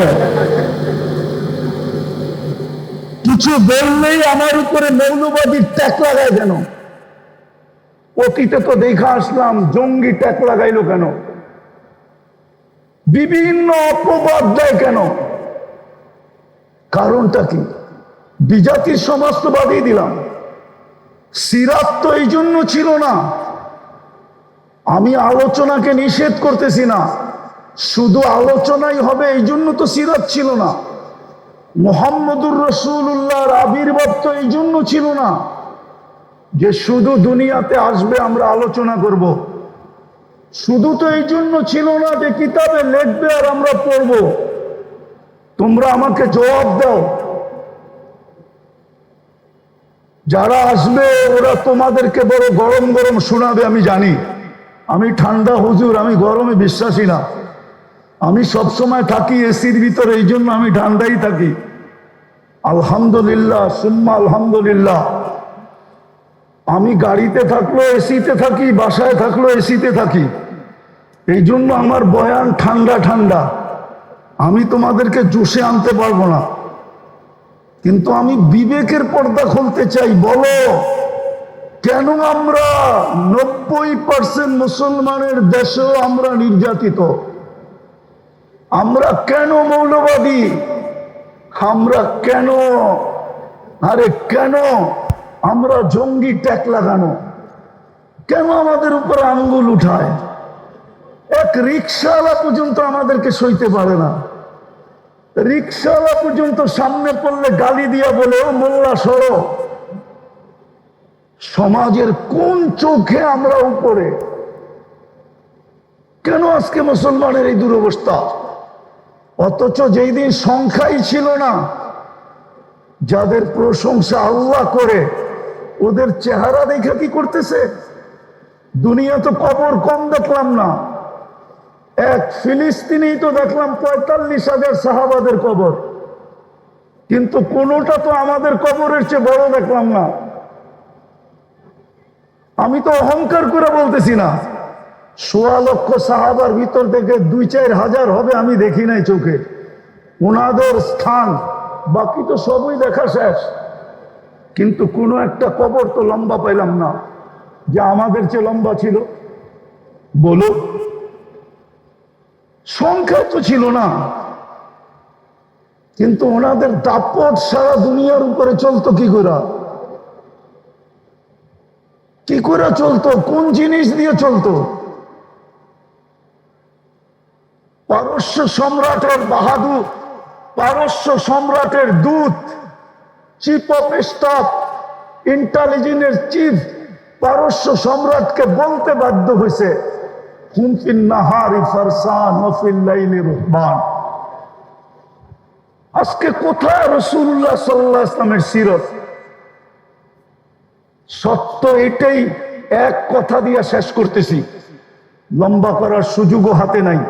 গেল কিছু বললেই আমার উপরে মৌলবাদীর ট্যাক লাগায় কেন? অতীতে তো দেখা আসলাম, জঙ্গি ট্যাক লাগাইলো কেন? বিভিন্ন অপবাদ দেয় কেন? কারণটা কি? বিজাতির সমাজ তো বাদিয়ে দিলাম। সিরাত তো এই জন্য ছিল না। আমি আলোচনাকে নিষেধ করতেছি না। শুধু আলোচনাই হবে, এই জন্য তো সিরাত ছিল না। মোহাম্মদুর রসুল্লাহর আবির্ভাব তো এই জন্য ছিল না যে শুধু দুনিয়াতে আসবে, আমরা আলোচনা করব। শুধু তো এই জন্য ছিল না যে কিতাবে লিখবে আর আমরা পড়ব। তোমরা আমাকে জবাব দাও। যারা আসবে, ওরা তোমাদেরকে বড় গরম গরম শোনাবে, আমি জানি। আমি ঠান্ডা, হুজুর, আমি গরমে বিশ্বাসী না। আমি সব সময় থাকি এসির ভিতরে, এই জন্য আমি ঠান্ডাই থাকি। আলহামদুলিল্লাহ, সুম্মা আলহামদুলিল্লাহ। আমি গাড়িতে থাকল এসিতে থাকি, বাসায় থাকল এসিতে থাকি। এই জন্য আমার বয়ান ঠান্ডা ঠান্ডা। আমি তোমাদেরকে জোশে আনতে পারব না। কিন্তু আমি বিবেকের পর্দা খুলতে চাই, বলো। কেন আমরা নব্বই পার্সেন্ট মুসলমানের দেশেও আমরা নির্যাতিত? আমরা কেন মৌলবাদী? আমরা কেন? আরে কেন? আমরা জঙ্গি ট্যাক লাগানো। কেন আমাদের উপর আঙ্গুল উঠায়? এক রিক্সাওয়ালা পর্যন্ত আমাদেরকে সইতে পারে না। রিক্সাওয়ালা পর্যন্ত সামনে পড়লে গালি দিয়া বলে, ও মোল্লা, সরো। সমাজের কোন চোখে আমরা উপরে? কেন আজকে মুসলমানের এই দুরবস্থা? অথচ যেই দিন সংখ্যাই ছিল না, যাদের প্রশংসা আল্লাহ করে, ওদের চেহারা দেখে কি করতেছে? দুনিয়া তো কবর কম দেখলাম না। এক ফিলিস্তিনি তো দেখলাম পঁয়তাল্লিশ হাজার সাহাবাদের কবর। কিন্তু কোনোটা তো আমাদের কবরের চেয়ে বড় দেখলাম না। আমি তো অহংকার করে বলতেছি না। সোয়া লক্ষ সাহাবার ভিতর থেকে দুই চার হাজার হবে আমি দেখি নাই চোখে। ওনাদের স্থান, বাকি তো সবই দেখা শেষ। কিন্তু কোনো একটা কবর তো লম্বা পাইলাম না, যে আমাদের চেয়ে লম্বা ছিল। বলো সংখ্যা তো ছিল না। কিন্তু ওনাদের দাপট সারা দুনিয়ার উপরে চলতো কি করে? কি করে চলতো? কোন জিনিস দিয়ে চলতো? পারস্য সম্রাটের বাহাদুর, পারস্য সম্রাটের দূত চিফ অফ স্টাফ ইন্টেলিজেন্সের চিফ পারস্য সম্রাটকে বলতে বাধ্য হয়েছে হুমফিন নাহারি ফারসান ওফিল লাইলি রহমান। আজকে কোথায় রসুল্লাহ সাল্লাহ ইসলামের সিরত? সত্য এটাই এক কথা দিয়ে শেষ করতেছি। লম্বা করার সুযোগও হাতে নাই।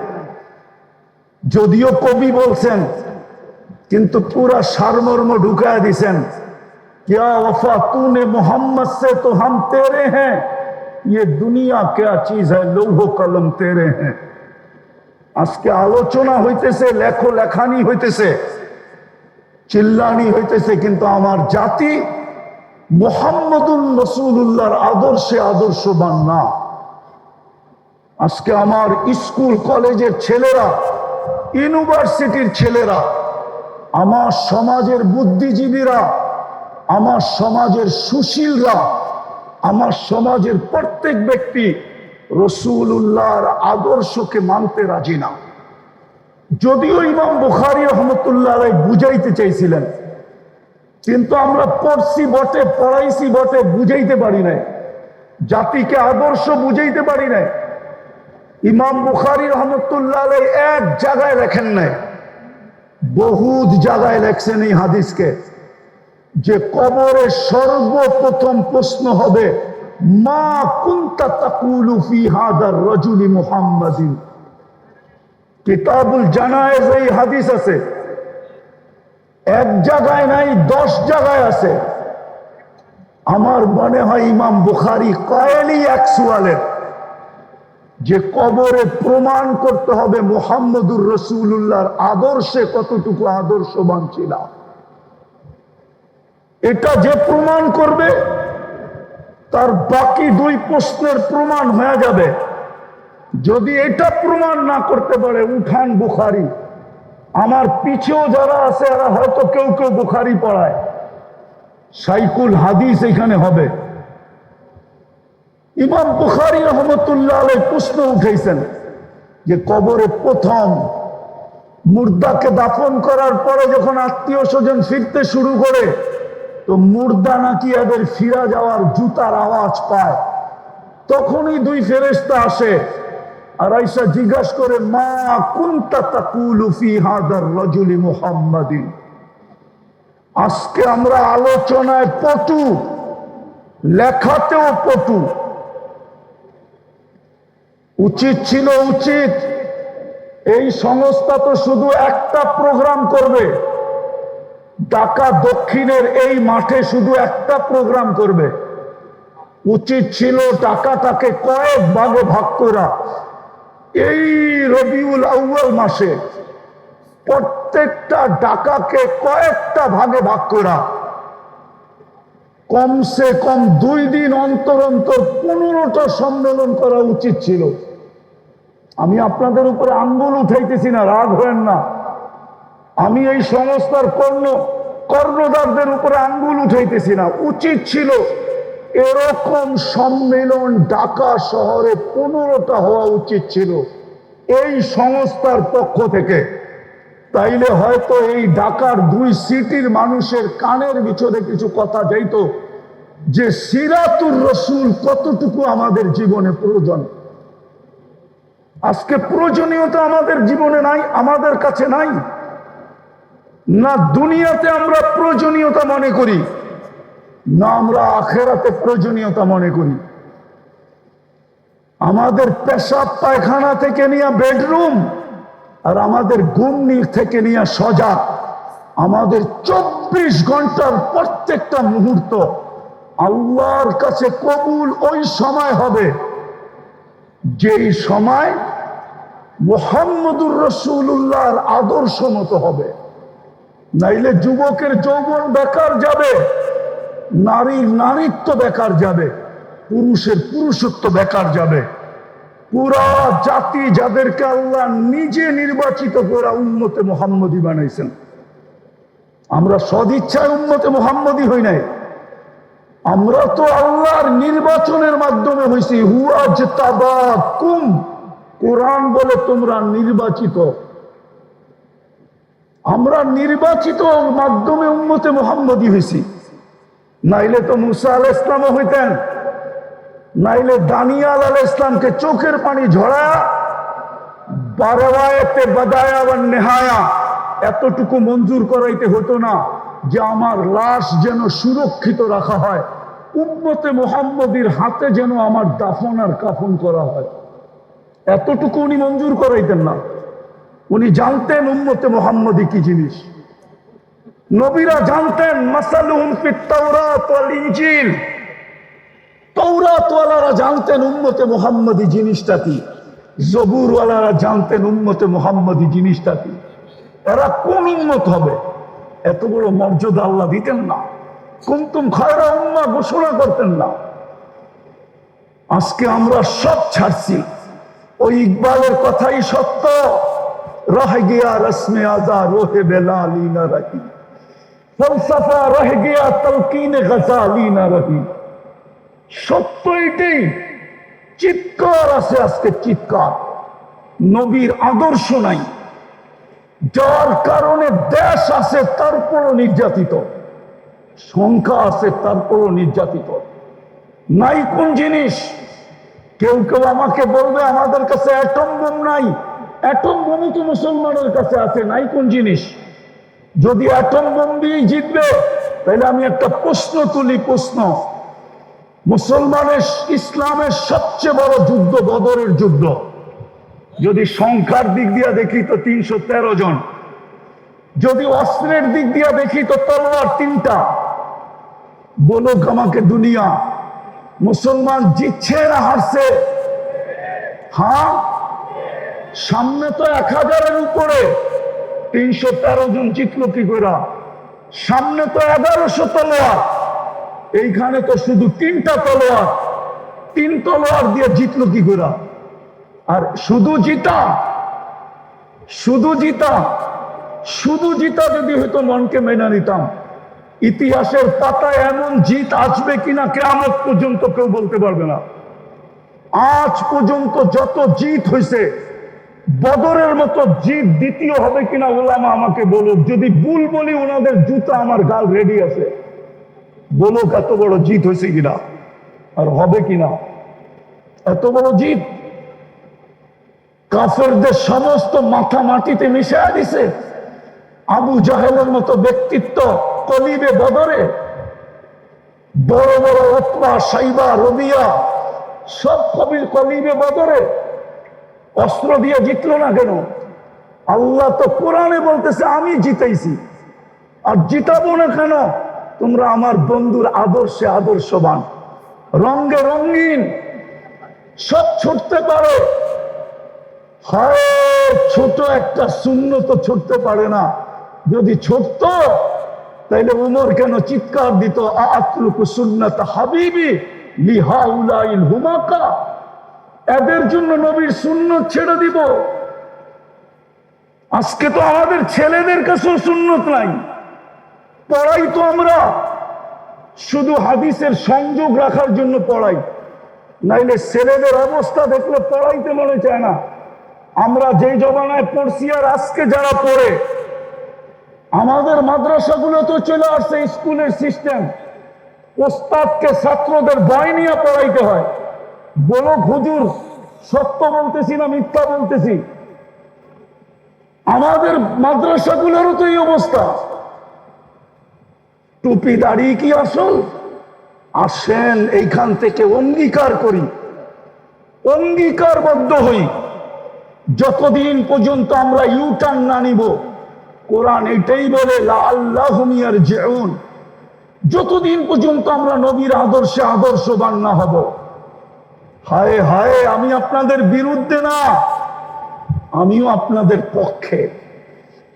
যদিও কবি বলছেন কিন্তু পুরা সারমর্ম ঢুকায় দিছেন क्या वफा तूने मोहम्मद से तो हम तेरे हैं ये दुनिया क्या चीज है লৌহ কলম তেরে हैं আজকে আলোচনা হইতেছে লেখো লেখানি হইতেছে চিল্লানি হইতেছে কিন্তু আমার জাতি মোহাম্মদুল রসুল্লাহর আদর্শে আদর্শবান না আজকে আমার স্কুল কলেজের ছেলেরা ইউনিভার্সিটির ছেলেরা, আমার সমাজের বুদ্ধিজীবীরা, আমার সমাজের সুশীলরা, আমার সমাজের প্রত্যেক ব্যক্তি রসুল্লাহর আদর্শকে মানতে রাজি না। যদিও ইমাম বুখারি রহমতুল্লাহ বুঝাইতে চাইছিলেন, কিন্তু আমরা পড়ছি বটে, পড়াইছি বটে, বুঝাইতে পারি নাই। জাতিকে আদর্শ বুঝাইতে পারি নাই। ইমাম বুখারি রহমতুল্লাহ এক জায়গায় লেখেন নাই, বহুত জায়গায় লেখছেন এই হাদিসকে, যে কবরে সর্বপ্রথম প্রশ্ন হবে, মা কুন্তা তাকুলু ফি হাদার রজুলি মুহাম্মাদিন? কিতাবুল জানায়েজ এই হাদিস আছে, এক জায়গায় নাই, দশ জায়গায় আছে। আমার মনে হয় ইমাম বুখারি কয়েলই এক সুয়ালের। যে কবরে প্রমাণ করতে হবে মোহাম্মদুর রসুল্লাহর আদর্শে কতটুকু আদর্শবান ছিলাম এটা যে প্রমাণ করবে, তার বাকি দুই প্রশ্নের প্রমাণ হয়ে যাবে। যদি এটা প্রমাণ না করতে পারে, উঠান বুখারি। আমার পিছেও যারা আছে, এরা হয়তো কেউ কেউ বুখারি পড়ায়। সাইকুল হাদিস এখানে হবে। ইমাম বুখারি রহমতুল্লাহ প্রশ্ন উঠেছেন যে কবরে প্রথম মুর্দাকে দাফন করার পরে যখন আত্মীয় স্বজন ফিরতে শুরু করে, তো মুর্দা নাকি এদের ফিরা যাওয়ার জুতার আওয়াজ পায়। তখনই দুই ফেরেস্তা আসে আর আইসা জিজ্ঞাসা করে, মা কুন্তা তাকুলু ফি হাদার রাজুলি মুহাম্মাদিন? আজকে আমরা আলোচনায় পটু, লেখাতেও পটু উচিত ছিল উচিত। এই সংস্থা তো শুধু একটা প্রোগ্রাম করবে। ঢাকা দক্ষিণের এই মাঠে শুধু একটা প্রোগ্রাম করবে। উচিত ছিল টাকাটাকে কয়েক ভাগে ভাগ করা। এই রবিউল আউ্য়াল মাসে প্রত্যেকটা ডাকাকে কয়েকটা ভাগে ভাগ করা। কমসে কম দুই দিন অন্তর অন্তর পনেরোটা সম্মেলন করা উচিত ছিল। আমি আপনাদের উপরে আঙ্গুল উঠাইতেছি না, রাগ হয়েন না। আমি এই সংস্থার কর্ণ কর্ণদারদের উপরে আঙ্গুল উঠাইতেছি না। উচিত ছিল এরকম সম্মেলন ঢাকা শহরে পনেরোটা হওয়া উচিত ছিল এই সংস্থার পক্ষ থেকে। তাইলে হয়তো এই ঢাকার দুই সিটির মানুষের কানের ভিতরে কিছু কথা যাইতো যে সিরাতুর রসুল কতটুকু আমাদের জীবনে প্রয়োজন। আজকে প্রয়োজনীয়তা আমাদের জীবনে নাই, আমাদের কাছে নাই। না দুনিয়াতে আমরা প্রয়োজনীয়তা মনে করি, না আমরা আখেরাতে প্রয়োজনীয়তা মনে করি। আমাদের পেশাব পায়খানা থেকে নিয়ে বেডরুম আর আমাদের গুমনি থেকে নিয়ে সজাগ আমাদের চব্বিশ ঘণ্টার প্রত্যেকটা মুহূর্ত আল্লাহর কাছে কবুল ওই সময় হবে। যেই সময় মোহাম্মদুর রসুল্লাহর আদর্শ মতো হবে। নাইলে যুবকের যৌবন বেকার যাবে, নারীর নারীত্ব বেকার যাবে, পুরুষের পুরুষত্ব বেকার যাবে। পুরা জাতি যাদেরকে আল্লাহ নিজে নির্বাচিত করে উন্মতে মোহাম্মদী বানাইছেন। আমরা সদিচ্ছায় উন্মতে মোহাম্মদী হই নাই। আমরা তো আল্লাহর নির্বাচনের মাধ্যমে হয়েছি হুয়া যে কুম কোরআন বলে, তোমরা নির্বাচিত। আমরা নির্বাচিত মাধ্যমে উন্মতে মোহাম্মদী হয়েছি নাইলে তো মুসা আল ইসলামও হইতেন। নাইলে দানিয়াল আল ইসলামকে চোখের পানি ঝরা, বারওয়ায়তে বাদায়া বা নেহায়া, এতটুকু মঞ্জুর করাইতে হতো না যে আমার লাশ যেন সুরক্ষিত রাখা হয়, উম্মতে মোহাম্মদীর হাতে যেন আমার দাফন আর কাফন করা হয়। এতটুকু উনি মঞ্জুর করাইতেন না। উনি জানতেন উম্মতে মোহাম্মদী কি জিনিস। নবীরা জানতেন তৌরাতওয়ালারা জানতেন উম্মতে মোহাম্মদী জিনিসটা কি। জবুরওয়ালারা জানতেন উম্মতে মোহাম্মদী জিনিসটা কি। এরা কোন উন্মত হবে? এত বড় মর্যাদা আল্লাহ দিতেন না। কুন্তুম খয়রা উম্মা, ঘোষণা করতেন না। আজকে আমরা সব ছাড়ছি। ওই ইকবালের কথাই সত্য। রহ গিয়া রসমে আজা, রোহে বেলালি না রহি। ফলসফা, রহ গিয়া তলকিন গজালি না রহি। সত্য এটাই। চিৎকার আছে আজকে, চিৎকার। নবীর আদর্শ নাই। যার কারণে দেশ আছে তারপরও নির্যাতিত। সংখ্যা আছে তারপরও নির্যাতিত। নাই কোন জিনিস। কেউ কেউ আমাকে বলবে, আমাদের কাছে অ্যাটম বোম নাই। অ্যাটম বোমই তো মুসলমানের কাছে আছে, নাই কোন জিনিস। যদি অ্যাটম বোম দিয়ে জিতবে, তাহলে আমি একটা প্রশ্ন তুলি, প্রশ্ন। মুসলমানের ইসলামের সবচেয়ে বড় যুদ্ধ বদরের যুদ্ধ। যদি সংখ্যার দিক দিয়ে দেখি তো তিনশো তেরো জন। যদি অস্ত্রের দিক দিয়ে দেখি তো তলোয়ার তিনটা। বলুক আমাকে দুনিয়া। মুসলমান জিতছে না হারছে? হ্যাঁ? সামনে তো এক হাজারের উপরে। তিনশো তেরো জন জিতলো কি করে? সামনে তো এগারোশো তলোয়ার। এইখানে তো শুধু তিনটা তলোয়ার। তিন তলোয়ার দিয়ে জিতলো কি করে? আর শুধু জিতা? শুধু জিতা? শুধু জিতা যদি হয়তো মনকে মেনে নিতাম। ইতিহাসের পাতায় এমন জিত আসবে কিনা কেমন পর্যন্ত কেউ বলতে পারবে না। আজ পর্যন্ত যত জিত হয়েছে বদরের মতো জিত দ্বিতীয় হবে কিনা ওলামা আমাকে বলুক। যদি ভুল বলি, ওনাদের জুতা আমার গাল রেডি আছে। বলুক এত বড় জিত হয়েছে কিনা, আর হবে কিনা। এত বড় জিত কাফেরদের সমস্ত মাথা মাটিতে মিশে দিছে। আবু জাহেলের মতো ব্যক্তিত্ব কলিবে বদরে বড় বড় ওতমা সাইবা রবিয়া সব কবির কলিবে বদরে অস্ত্র দিয়ে জিতলো না কেন? আল্লাহ তো কোরআনে বলতেছে, আমি জিতেছি আর জিতাবো না কেন? তোমরা আমার বন্ধুর আদর্শে আদর্শবান। রঙ্গে রঙিন সব ছুটতে পারো। হয় ছোট একটা শূন্য তো ছুটতে পারে না। যদি ছুটত তাইলে উমর কেন চিৎকার দিত লিহাউলাইল হুমাকা? এদের জন্য নবীর সুন্নত ছেড়ে দিব। আজকে তো আমাদের ছেলেদের কাছেও সুন্নত নাই। পড়াই তো আমরা। শুধু হাদিসের সংযোগ রাখার জন্য পড়াই। নাইলে ছেলেদের অবস্থা দেখলে পড়াইতে মনে চায় না। আমরা যেই জমানায় পড়ছি আর আজকে যারা পড়ে আমাদের মাদ্রাসাগুলো তো চলে আসছে, স্কুলের সিস্টেম ওস্তাদকে ছাত্রদের ভয় নিয়ে পড়াইতে হয়। বলো, হুজুর, সত্য বলতেছি না মিথ্যা বলতেছি? আমাদের মাদ্রাসাগুলোরও তো এই অবস্থা। টুপি দাঁড়িয়ে কি আসল? আসেন, এইখান থেকে অঙ্গীকার করি। অঙ্গীকারবদ্ধ হই। যতদিন পর্যন্ত আমরা ইউটার্ন না নিব কোরআন এটাই বলে আল্লাহ যতদিন পর্যন্ত আমরা নবীর আদর্শে আদর্শবান না হব, হায় হায়, আমি আপনাদের বিরুদ্ধে না, আমিও আপনাদের পক্ষে।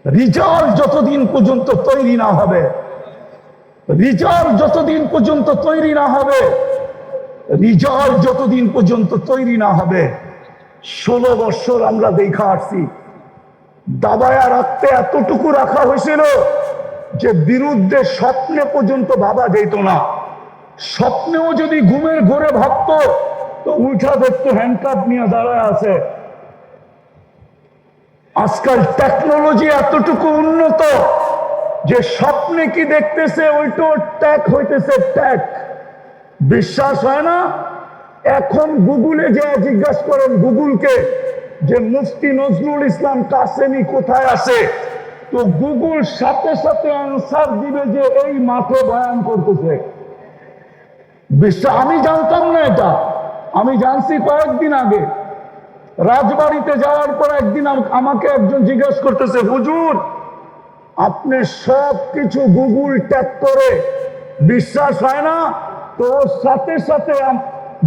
রিজাল্ট যতদিন পর্যন্ত তৈরি না হবে রিজাল্ট যতদিন পর্যন্ত তৈরি না হবে রিজাল্ট যতদিন পর্যন্ত তৈরি না হবে, ষোলো বছর আমরা দেখা আসছি। দাবায়া রাখতে এতটুকু রাখা হয়েছিল যে বিরুদ্ধে স্বপ্নে পর্যন্ত ভাবা যেত না। স্বপ্নেও যদি ঘুমের ঘরে ভাবত, তো উঠা দেখতো হ্যান্ডকাপ নিয়ে দাঁড়ায় আছে। আজকাল টেকনোলজি এতটুকু উন্নত যে স্বপ্নে কি দেখতেছে ওইটাও ট্যাক হইতেছে ট্যাক বিশ্বাস হয় না? এখন গুগলে যে জিজ্ঞাসা করেন গুগলকে যে মুফতি নজরুল ইসলাম কাসেমি কোথায় আছে? তো গুগল সাথে সাথে আনসার দিবে যে এই মাঠে বয়ান করতেছে। আমি জানতাম না এটা। আমি জানছি কয়েকদিন আগে। রাজবাড়িতে যাওয়ার পর একদিন আমাকে একজন জিজ্ঞেস করতেছে, হুজুর, আপনি সব কিছু গুগল ট্যাগ করে বিশ্বাস হয় না? তো সাথে সাথে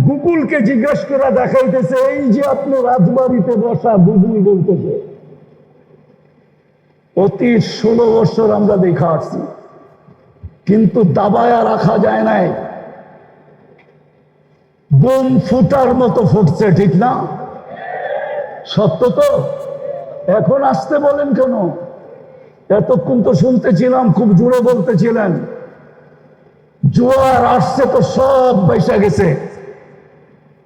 গুগলকে জিজ্ঞেস করে দেখাইতেছে, এই যে আপনি রাজবাড়িতে বসা গুগল বলতেছে। অতি ষোলো বছর আমরা দেখা আসছি, কিন্তু দাবায়া রাখা যায় নাই। বোম ফুটার মতো ফুটছে, ঠিক না? সত্য তো? এখন আসতে বলেন কেন? এতক্ষণ তো শুনতেছিলাম, খুব জোরে বলতেছিলেন। জোয়ার আসছে তো সব পয়সা গেছে।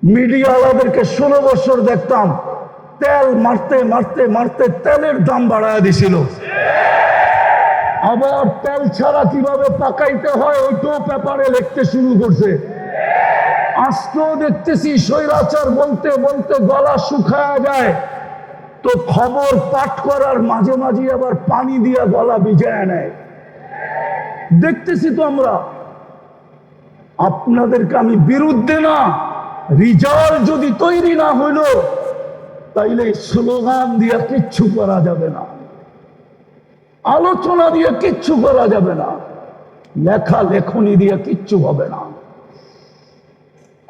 মিডিয়াওয়ালাদেরকে ষোলো বছর দেখতাম, তেল মারতে মারতে মারতে তেলের দাম বাড়ায় দিছিল। আবার তেল ছাড়া কীভাবে পাকাইতে হয় ওইটাও পেপারে লিখতে শুরু করছে। আজকেও দেখতেছি স্বৈরাচার বলতে বলতে গলা শুকায়া যায়। তো খবর পাঠ করার মাঝে মাঝে আবার পানি দিয়ে গলা ভিজায় নেয়। দেখতেছি তো আমরা। আপনাদেরকে আমি বিরুদ্ধে না রিজাল্ট যদি তৈরি না হইল, তাইলে স্লোগান দিয়ে কিচ্ছু করা যাবে না। আলোচনা দিয়ে কিচ্ছু করা যাবে না। লেখা লেখনি দিয়ে কিচ্ছু হবে না।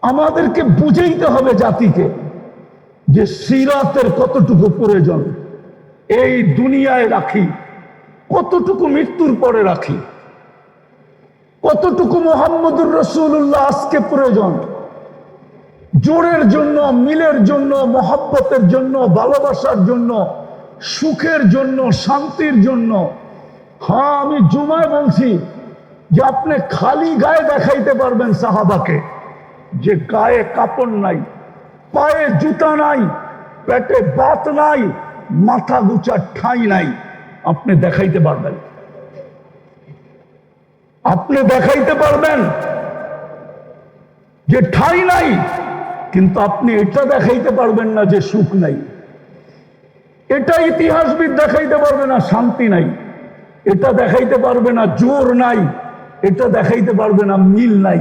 আমাদেরকে বুঝাইতে হবে জাতিকে যে সিরাতের কতটুকু প্রয়োজন, এই দুনিয়ায় রাখি, কতটুকু মৃত্যুর পরে রাখি, কতটুকু মোহাম্মদুর রসুল্লাহ আজকে প্রয়োজন জোরের জন্য, মিলের জন্য, মহাব্বতের জন্য, ভালোবাসার জন্য, সুখের জন্য, শান্তির জন্য। হ্যাঁ আমি জুমায় বলছি যে আপনি খালি গায়ে দেখাইতে পারবেন সাহাবাকে, যে গায়ে কাপড় নাই, পায়ে জুতা নাই, পেটে বাত নাই, মাথা গুচার ঠাঁই নাই। আপনি দেখাইতে পারবেন। আপনি দেখাইতে পারবেন যে ঠাঁই নাই কিন্তু আপনি এটা দেখাইতে পারবেন না যে সুখ নাই। এটা ইতিহাসবিদ দেখাইতে পারবে না, শান্তি নাই। এটা দেখাইতে পারবে না, জোর নাই। এটা দেখাইতে পারবে না, মিল নাই।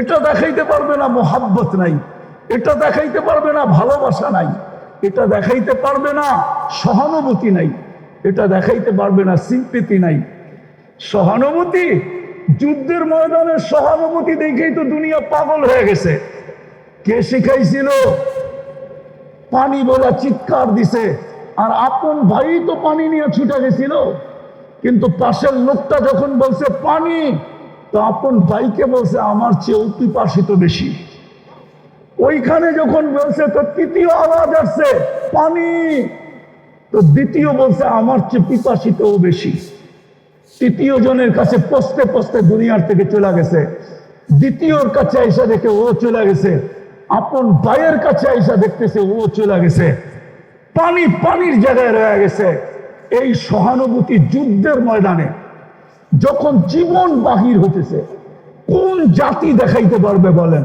এটা দেখাইতে পারবে না, মোহাব্বত নাই। এটা দেখাইতে পারবে না, ভালোবাসা নাই। এটা দেখাইতে পারবে না, সহানুভূতি নাই। এটা দেখাইতে পারবে না, সিম্পিতি নাই। সহানুভূতি, যুদ্ধের ময়দানের সহানুভূতি দেখেই তো দুনিয়া পাগল হয়ে গেছে। কে শিখাইছিল? পানি বলা চিৎকার দিছে। আর আপন ভাই তো পানি নিয়ে ছুটে গেছিল। কিন্তু পাশের লোকটা যখন বলছে, পানি! তো আপন ভাইকে বলছে, আমার চেয়ে পিপাসিত বেশি। ওইখানে যখন বলছে, তো তৃতীয় আওয়াজ আসছে, পানি! তো দ্বিতীয় বলছে, আমার চেয়ে পিপাসিতও বেশি। তৃতীয় জনের কাছে পস্তে পস্তে দুনিয়ার থেকে চলে গেছে। দ্বিতীয়র কাছে এসে দেখে ও চলে গেছে। আপন ভাইয়ের কাছে আইসা দেখতেছে, ও চলে গেছে। পানি পানির জায়গায় রয়ে গেছে। এই সহানুভূতি যুদ্ধের ময়দানে যখন জীবন বাহির হতেছে কোন জাতি দেখাইতে পারবে বলেন?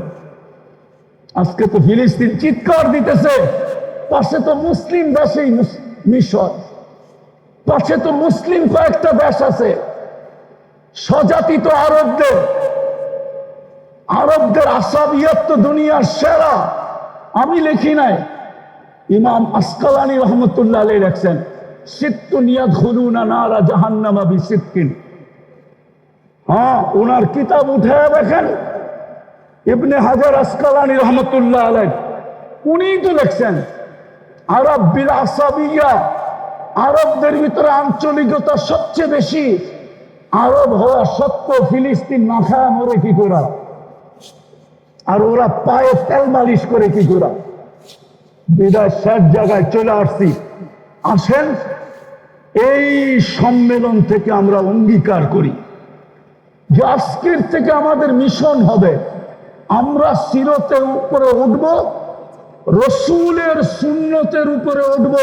আজকে তো ফিলিস্তিন চিৎকার দিতেছে, পাশে তো মুসলিম দেশেই মিশর, পাশে তো মুসলিম কয়েকটা দেশ আছে। স্বজাতি তো আরবদের আরবদের আসাবিয়াত তো দুনিয়ার সেরা। আমি লিখি নাই। ইমাম আসকালানি রহমতুল্লাহ আলী লেখছেন, সিত্তু নিয়াদ খুলুনা নারা জাহান্নামা বি সিত্তিন হ্যাঁ ওনার কিতাব উঠে দেখেন, ইবনে হাজার আসকালানি রহমতুল্লাহ আলাই উনিই তো লেখছেন, আরব বিল আসাবিয়া, আরবদের ভিতরে আঞ্চলিকতা সবচেয়ে বেশি। আরব হওয়া সত্য ফিলিস্তিন না মরে কি করা? আর ওরা পায়ে তেল মালিশ করে কি করা? বিদায় শেষ জায়গায় চলে আসছি। আসেন, এই সম্মেলন থেকে আমরা অঙ্গীকার করি যে আজকের থেকে আমাদের মিশন হবে। আমরা সিরতের উপরে উঠব, রসুলের সুন্নতের উপরে উঠব।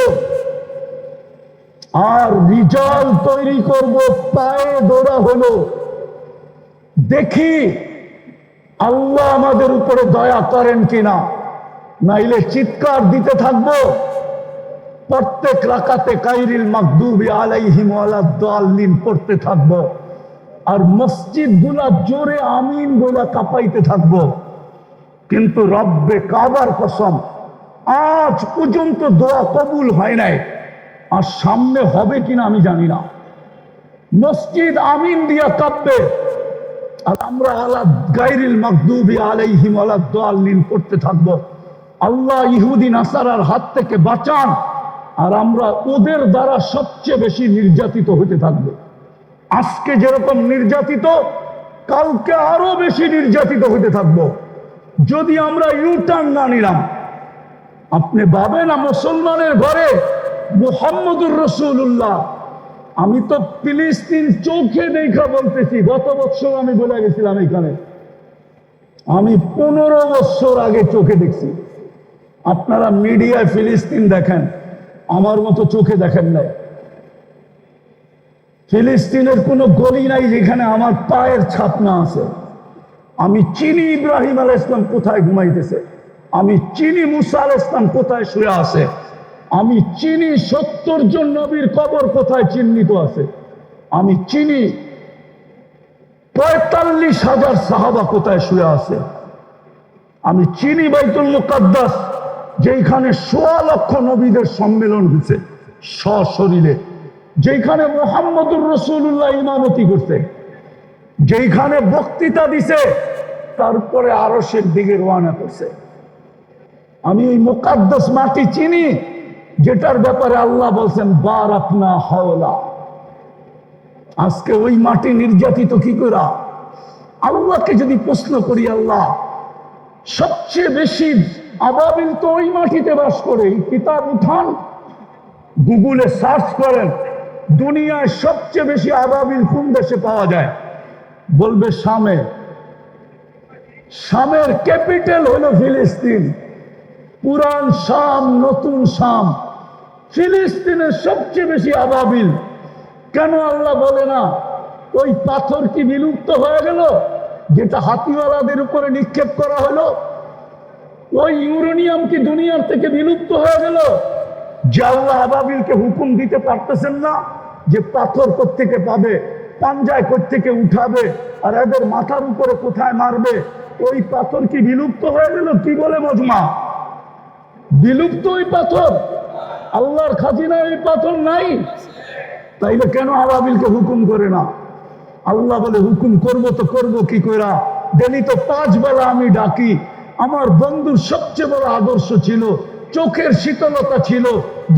আর রিজাল তৈরি করব, পায়ে দৌড়া হলো। দেখি আল্লাহ আমাদের উপরে দয়া করেন কিনা? নাইলে চিৎকার দিতে থাকব। প্রত্যেক রাকাতে কাইরিল মাকদুবি আলাইহিম আলাদ্দাল্লিন পড়তে থাকব। আর মসজিদগুলা জোরে আমিন গোলা কাঁপাইতে থাকব। কিন্তু রব্বে কাবার কসম, আজ পর্যন্ত দোয়া কবুল হয় নাই। আর সামনে হবে কিনা আমি জানি না। মসজিদ আমিন দিয়া কাঁপবে। আর আমরা আলা গাইরিল মাকদুবি আলাইহিম আলাদ্দাল্লিন পড়তে থাকব। আল্লাহ ইহুদি নাসারার হাত থেকে বাঁচান, আর আমরা ওদের দ্বারা সবচেয়ে বেশি নির্যাতিত হতে থাকব। আজকে যেরকম নির্যাতিত, কালকে আরও বেশি নির্যাতিত হতে থাকব। যদি আমরা ইউটার্ন না নিলাম, আপনি ভাবেন না মুসলমানের ঘরে মুহাম্মদুর রসুল্লাহ আমি তো ফিলিস্তিন চোখে দেখা বলতেছি। গত বছর আমি বলে গেছিলাম এখানে। আমি পনেরো বছর আগে চোখে দেখছি। আপনারা মিডিয়ায় ফিলিস্তিন দেখেন। আমার মতো চোখে দেখেন নাই। ফিলিস্তিনের কোনো গলি নাই যেখানে আমার পায়ের ছাপ না আছে। আমি চিনি ইব্রাহিম আল ইসলাম কোথায় ঘুমাইতেছে? আমি চিনি মুসা আল ইসলাম কোথায় শুয়ে আছে? আমি চিনি সত্তর জন নবীর কবর কোথায় চিহ্নিত আছে? আমি চিনি পঁয়তাল্লিশ হাজার সাহাবা কোথায় শুয়ে আছে? আমি চিনি বাইতুল মুকাদ্দাস যেখানে সোয়া লক্ষ নবীদের সম্মেলন হয়েছে সশরীরে যেখানে মোহাম্মদুর রসুল্লাহ ইমামতি করছে যেখানে বক্তৃতা দিছে, তারপরে আরসের দিকে রওনা করছে। আমি ওই মোকাদ্দাস মাটি চিনি যেটার ব্যাপারে আল্লাহ বলছেন বার আপনা হাওলা। আজকে ওই মাটি নির্যাতিত কি করা আল্লাহকে যদি প্রশ্ন করি আল্লাহ, সবচেয়ে বেশি আবাবিল তো ওই মাটিতে বাস করে কিতাব উঠান, গুগলে সার্চ করেন, দুনিয়ায় সবচেয়ে বেশি আবাবিল কোন দেশে পাওয়া যায়? বলবে শামে শামের ক্যাপিটাল হলো ফিলিস্তিন। পুরান শাম, নতুন শাম। ফিলিস্তিনের সবচেয়ে বেশি আবাবিল। কেন আল্লাহ বলে না, ওই পাথর কি বিলুপ্ত হয়ে গেল, যেটা হাতিওয়ালাদের উপরে নিক্ষেপ করা হলো? ওই ইউরেনিয়াম কি দুনিয়ার থেকে বিলুপ্ত হয়ে গেল, যে আল্লাহ আবাবিলকে হুকুম দিতে পারতেছেন না, যে পাথর থেকে পাবে, পাঞ্জায় থেকে উঠাবে, আর এদের মাথার উপরে কোথায় মারবে? ওই পাথর কি বিলুপ্ত হয়ে গেল? কি বলে মজমা? বিলুপ্ত ওই পাথর। আল্লাহর খাজিনায় এই পাথর নাই। তাইলে কেন আবাবিলকে হুকুম করে না? আল্লাহ বলে, হুকুম করব তো করব কি কইরা? ডেলি তো পাঁচ বেলা আমি ডাকি। আমার বন্ধুর সবচেয়ে বড় আদর্শ ছিল, চোখের শীতলতা ছিল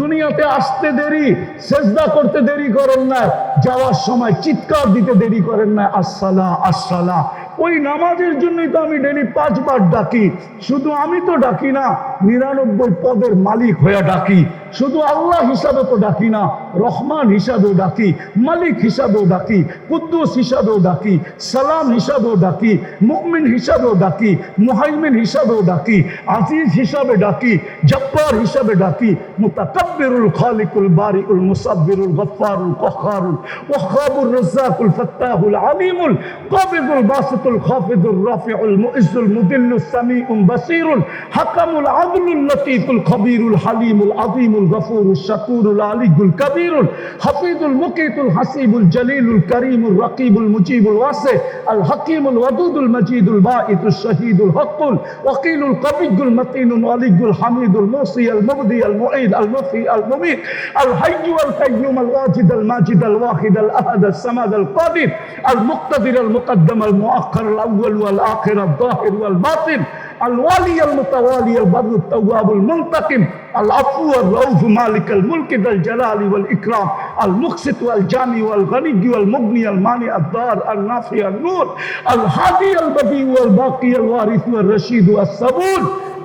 দুনিয়াতে আসতে দেরি, সেজদা করতে দেরি করেন না, যাওয়ার সময় চিৎকার দিতে দেরি করেন না আসসালা আসসালা ওই নামাজের জন্যই তো আমি ডেলি পাঁচবার ডাকি। শুধু আমি তো ডাকি না, নিরানব্বই পদের মালিক হয়ে ডাকি। শুধু আল্লাহ হিসাবে তো ডাকি না, রহমান হিসাবেও ডাকি, মালিক হিসাবেও ডাকি, কুদ্দুস হিসাবেও ডাকি, সালাম হিসাবেও ডাকি মুকমিন হিসাবেও ডাকি, মুহাইমিন হিসাবেও ডাকি, আজিজ হিসাবে ডাকি, জব্বার হিসাবে ডাকি মুতাকাব্বিরুল المتكبر الخالق البارئ المصبر الغفار القهار الوهاب الرزاق الفتاه العليم القابض الباسط الخافض الرافع المؤز المدل السميع البصير الحكم العدل اللطيف الخبير الحليم العظيم الغفور الشكور العلي الكبير الحفيظ المقيت الحسيب الجليل الكريم الرقيب المجيب الواسع الحكيم الودود المجيد الباعث الشهيد الحق الوكيل القوي المتين الولي الحميد الموصي المبدي المعيد المفتي الشفيع المميت الحي والقيوم الواجد الماجد الواحد الأحد الصمد القادر المقتدر المقدم المؤخر الأول والآخر الظاهر والباطن الوالي المتوالي البر التواب المنتقم العفو والرؤوف مالك الملك ذا الجلال والإكرام المقسط والجاني والغني والمغني المانع الدار النافي النور الحادي البديع والباقي الوارث والرشيد والصبور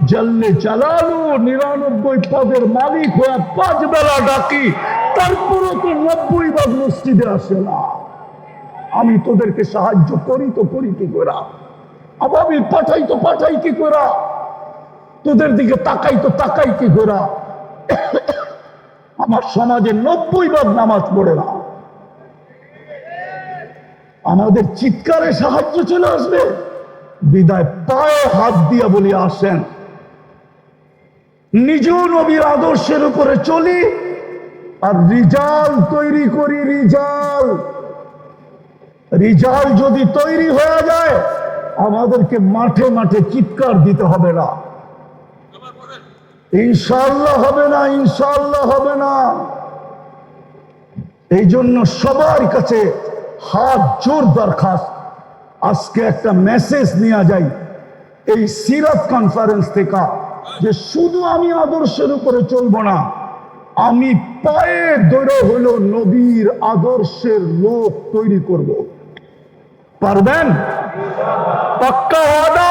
জল্লে জালালু নিরানব্বই পদের মালিক হয়ে পাঁচ বেলা ডাকি তারপরও তো নব্বই ভাগ মসজিদে আসে না। আমি তোদেরকে সাহায্য করি তো করি কি করা আবাবি পাঠাই তো পাঠাই কি করা তোদের দিকে তাকাই তো তাকাই কি করা আমার সমাজে নব্বই ভাগ নামাজ পড়ে না। আমাদের চিৎকারে সাহায্য চলে আসবে। বিদায় পায়ে হাত দিয়া বলি, আসেন। নিজ নবীর আদর্শের উপরে চলি আর রিজাল তৈরি করি, রিজাল। রিজাল যদি তৈরি হয়ে যায়, আমাদেরকে মাঠে মাঠে চিৎকার দিতে হবে না। ইনশাল্লাহ হবে না ইনশাল্লাহ হবে না। এই জন্য সবার কাছে হাত জোর দরখাস্ত। আজকে একটা মেসেজ নেওয়া যায়। এই সিরাত কনফারেন্স থেকে যে শুধু আমি আদর্শের উপরে চলবো না, আমি পায়ে দৌড়ে হলো নবীর আদর্শের লোক তৈরি করব। পারবেন? পাক্কা ওয়াদা?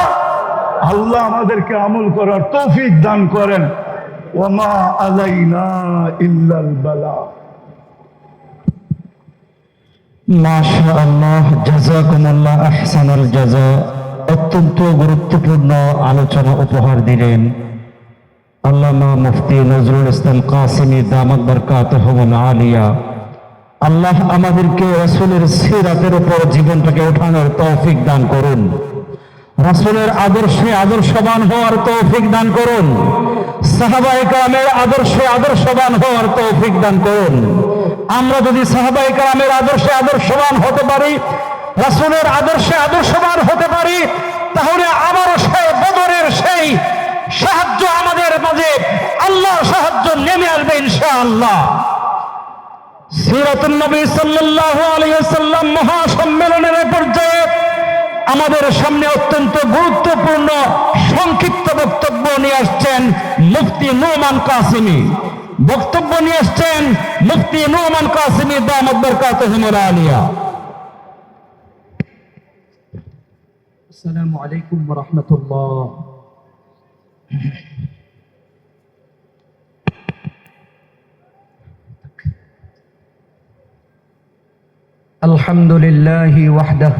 আল্লাহ আমাদেরকে আমল করার তৌফিক দান করেন। ওমা আলাইনা ইল্লাল বালা। মাশাআল্লাহ, জাযাকুমুল্লাহ, আহসানুল জাযা। অত্যন্ত গুরুত্বপূর্ণ আলোচনা উপহার দিলেন আল্লামা মুফতি নজরুল ইসলাম কাসিমি দামাত বরকাতুহুল আলিয়া। আল্লাহ আমাদেরকে রাসূলের সিরাতের উপর জীবনটাকে ওঠানোর তৌফিক দান করুন। রাসূলের আদর্শে আদর্শবান হওয়ার তৌফিক দান করুন। সাহাবায়ে কামের আদর্শে আদর্শবান হওয়ার তৌফিক দান করুন। আমরা যদি সাহাবায়ে কামের আদর্শে আদর্শবান হতে পারি রাসূলের আদর্শে আদর্শবান হতে পারি, তাহলে আবারও সেই বদরের সেই সাহায্য আমাদের মাঝে আল্লাহর সাহায্য নেমে আসবে ইনশাআল্লাহ। সিরাতুন নবী সাল্লাল্লাহু আলাইহি ওয়াসাল্লাম মহাসম্মেলনের পর্যায়ে আমাদের সামনে অত্যন্ত গুরুত্বপূর্ণ সংক্ষিপ্ত বক্তব্য নিয়ে আসছেন মুফতি নোমান কাসিমি। বক্তব্য নিয়ে আসছেন মুফতি নোমান কাসিমি দামদ বরকাতুহুমুল আলিয়া। السلام عليكم ورحمة الله. الحمد لله وحده.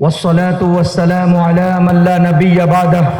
والصلاة والسلام على من لا نبي بعده.